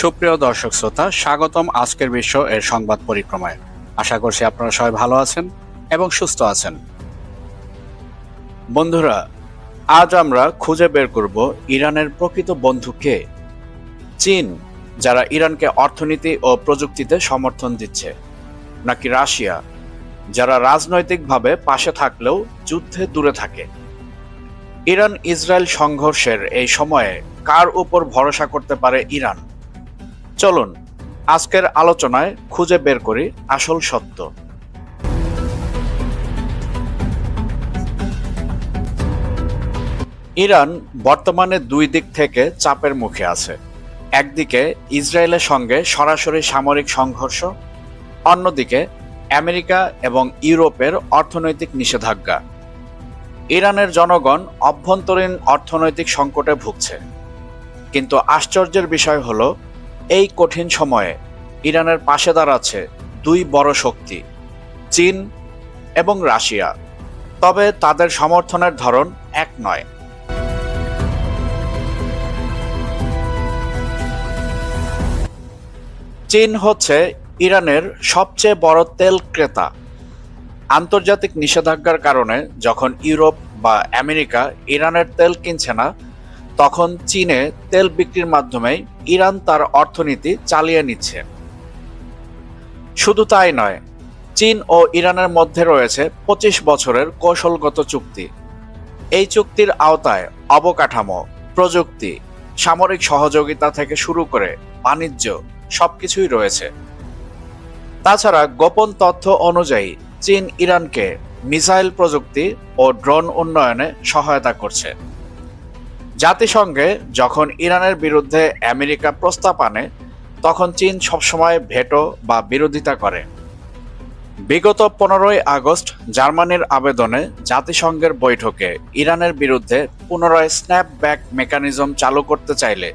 সুপ্রিয় দর্শক শ্রোতা, স্বাগতম আজকের বিশ্ব এর সংবাদ পরিক্রমায়। আশা করছি আপনারা সবাই ভালো আছেন এবং সুস্থ আছেন। বন্ধুরা, আজ আমরা খুঁজে বের করব ইরানের প্রকৃত বন্ধু কে? চীন, যারা ইরানকে অর্থনীতি ও প্রযুক্তিতে সমর্থন দিচ্ছে। নাকি রাশিয়া, যারা রাজনৈতিকভাবে পাশে থাকলেও যুদ্ধে দূরে থাকে? ইরান ইসরায়েল সংঘর্ষের এই সময়ে কার উপর ভরসা করতে পারে ইরান? চলুন, আজকের আলোচনায় খুঁজে বের করি আসল সত্য। ইরান বর্তমানে দুই দিক থেকে চাপের মুখে আছে। একদিকে ইসরায়েলের সঙ্গে সরাসরি সামরিক সংঘর্ষ, অন্যদিকে আমেরিকা এবং ইউরোপের অর্থনৈতিক নিষেধাজ্ঞা। ইরানের জনগণ অভ্যন্তরীণ অর্থনৈতিক সংকটে ভুগছে। কিন্তু আশ্চর্যের বিষয় হলো এই কঠিন সময়ে ইরানের পাশে দাঁড়াচ্ছে দুই বড় শক্তি, চীন এবং রাশিয়া। তবে তাদের সমর্থনের ধরন এক নয়। চীন হচ্ছে ইরানের সবচেয়ে বড় তেল ক্রেতা। আন্তর্জাতিক নিষেধাজ্ঞার কারণে যখন ইউরোপ বা আমেরিকা ইরানের তেল কিনছে না তখন চীনে তেল বিক্রির মাধ্যমে ইরান তার অর্থনীতি চালিয়ে নিচ্ছে। শুধু তাই নয়, চীন ও ইরানের মধ্যে রয়েছে পঁচিশ বছরের কৌশলগত চুক্তি। এই চুক্তির আওতায় অবকাঠামো, প্রযুক্তি, সামরিক সহযোগিতা থেকে শুরু করে বাণিজ্য সবকিছুই রয়েছে। তাছাড়া গোপন তথ্য অনুযায়ী চীন ইরানকে মিসাইল প্রযুক্তি ও ড্রোন উন্নয়নে সহায়তা করছে। জাতিসংঘে যখন ইরানের বিরুদ্ধে আমেরিকা প্রস্তাব আনে, তখন চীন সবসময় ভেটো বা বিরোধিতা করে। বিগত পনেরোই আগস্ট জার্মানির আবেদনে জাতিসংঘের বৈঠকে ইরানের বিরুদ্ধে পুনরায় স্ন্যাপব্যাক মেকানিজম চালু করতে চাইলে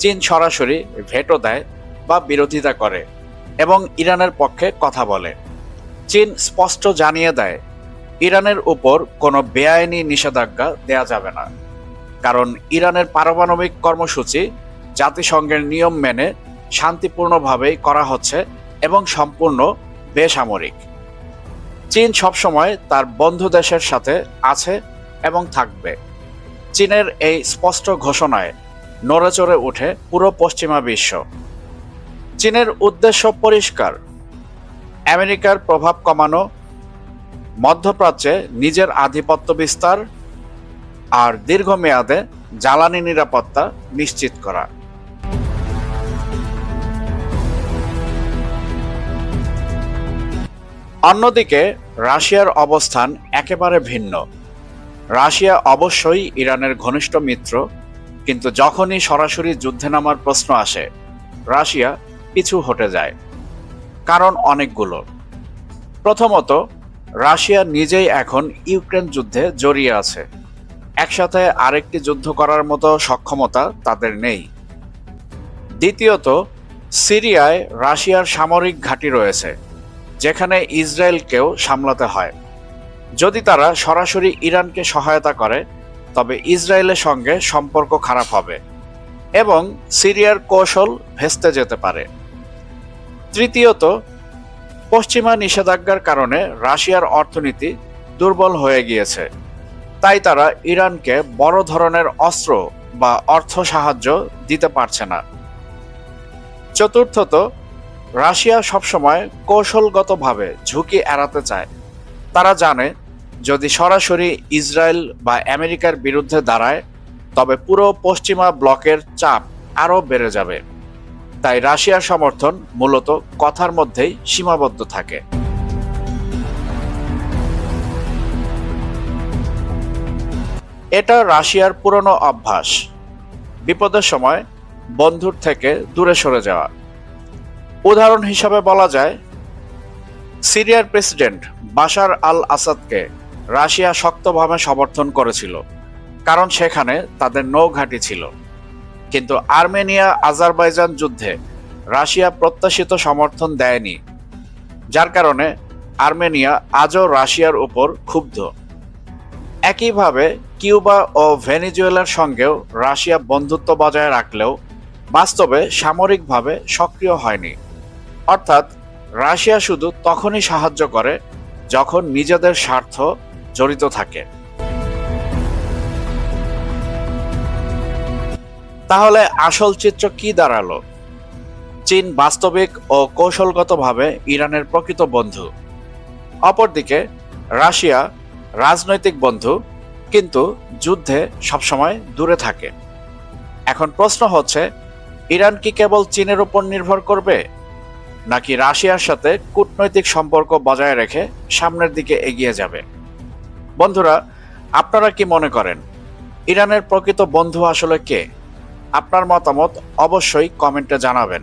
চীন সরাসরি ভেটো দেয় বা বিরোধিতা করে এবং ইরানের পক্ষে কথা বলে। চীন স্পষ্ট জানিয়ে দেয়, ইরানের উপর কোনো বেআইনি নিষেধাজ্ঞা দেয়া যাবে না। কারণ ইরানের পারমাণবিক কর্মসূচি জাতিসংঘের নিয়ম মেনে শান্তিপূর্ণভাবেই করা হচ্ছে এবং সম্পূর্ণ বেসামরিক। চীন সবসময় তার বন্ধু দেশের সাথে আছে এবং থাকবে। চীনের এই স্পষ্ট ঘোষণায় নড়েচড়ে ওঠে পুরো পশ্চিমা বিশ্ব। চীনের উদ্দেশ্য পরিষ্কার। আমেরিকার প্রভাব কমানো, মধ্যপ্রাচ্যে নিজের আধিপত্য বিস্তার আর দীর্ঘমেয়াদে জ্বালানি নিরাপত্তা নিশ্চিত করা। অন্যদিকে, রাশিয়ার অবস্থান একেবারে ভিন্ন। রাশিয়া অবশ্যই ইরানের ঘনিষ্ঠ মিত্র, কিন্তু যখনই সরাসরি যুদ্ধে নামার প্রশ্ন আসে, রাশিয়া পিছু হটে যায়। কারণ অনেকগুলো। প্রথমত, রাশিয়া নিজেই এখন ইউক্রেন যুদ্ধে জড়িয়ে আছে। একসাথে আরেকটি যুদ্ধ করার মতো সক্ষমতা তাদের নেই। দ্বিতীয়ত, সিরিয়ায় রাশিয়ার সামরিক ঘাঁটি রয়েছে, যেখানে ইসরায়েলকেও সামলাতে হয়। যদি তারা সরাসরি ইরানকে সহায়তা করে, তবে ইসরায়েলের সঙ্গে সম্পর্ক খারাপ হবে এবং সিরিয়ার কৌশল ভেস্তে যেতে পারে। তৃতীয়ত, পশ্চিমা নিষেধাজ্ঞার কারণে রাশিয়ার অর্থনীতি দুর্বল হয়ে গিয়েছে। তাই তারা ইরানকে বড় ধরনের অস্ত্র বা অর্থ সাহায্য দিতে পারছে না। চতুর্থত, রাশিয়া সবসময় কৌশলগতভাবে ঝুঁকি এড়াতে চায়। তারা জানে, যদি সরাসরি ইসরায়েল বা আমেরিকার বিরুদ্ধে দাঁড়ায়, তবে পুরো পশ্চিমা ব্লকের চাপ আরও বেড়ে যাবে। তাই রাশিয়ার সমর্থন মূলত কথার মধ্যেই সীমাবদ্ধ থাকে। এটা রাশিয়ার পুরনো অভ্যাস। বিপদের সময় বন্ধুর থেকে দূরে সরে যাওয়া। উদাহরণ হিসাবে বলা যায়, সিরিয়ার প্রেসিডেন্ট বাশার আল আসাদকে রাশিয়া শক্তভাবে সমর্থন করেছিল, কারণ সেখানে তাদের নৌঘাঁটি ছিল। কিন্তু আর্মেনিয়া আজারবাইজান যুদ্ধে রাশিয়া প্রত্যাশিত সমর্থন দেয়নি, যার কারণে আর্মেনিয়া আজও রাশিয়ার উপর ক্ষুব্ধ। একইভাবে কিউবা ও ভেনিজুয়েলার সঙ্গেও রাশিয়া বন্ধুত্ব বজায় রাখলেও বাস্তবে সামরিকভাবে সক্রিয় হয়নি। অর্থাৎ রাশিয়া শুধু তখনই সাহায্য করে যখন নিজেদের স্বার্থ জড়িত থাকে। তাহলে আসল চিত্র কি দাঁড়াল? চীন বাস্তবিক ও কৌশলগতভাবে ইরানের প্রকৃত বন্ধু। অপরদিকে রাশিয়া রাজনৈতিক বন্ধু, কিন্তু যুদ্ধে সবসময় দূরে থাকে। এখন প্রশ্ন হচ্ছে, ইরান কি কেবল চীনের উপর নির্ভর করবে, নাকি রাশিয়ার সাথে কূটনৈতিক সম্পর্ক বজায় রেখে সামনের দিকে এগিয়ে যাবে? বন্ধুরা, আপনারা কি মনে করেন, ইরানের প্রকৃত বন্ধু আসলে কে? আপনার মতামত অবশ্যই কমেন্টে জানাবেন।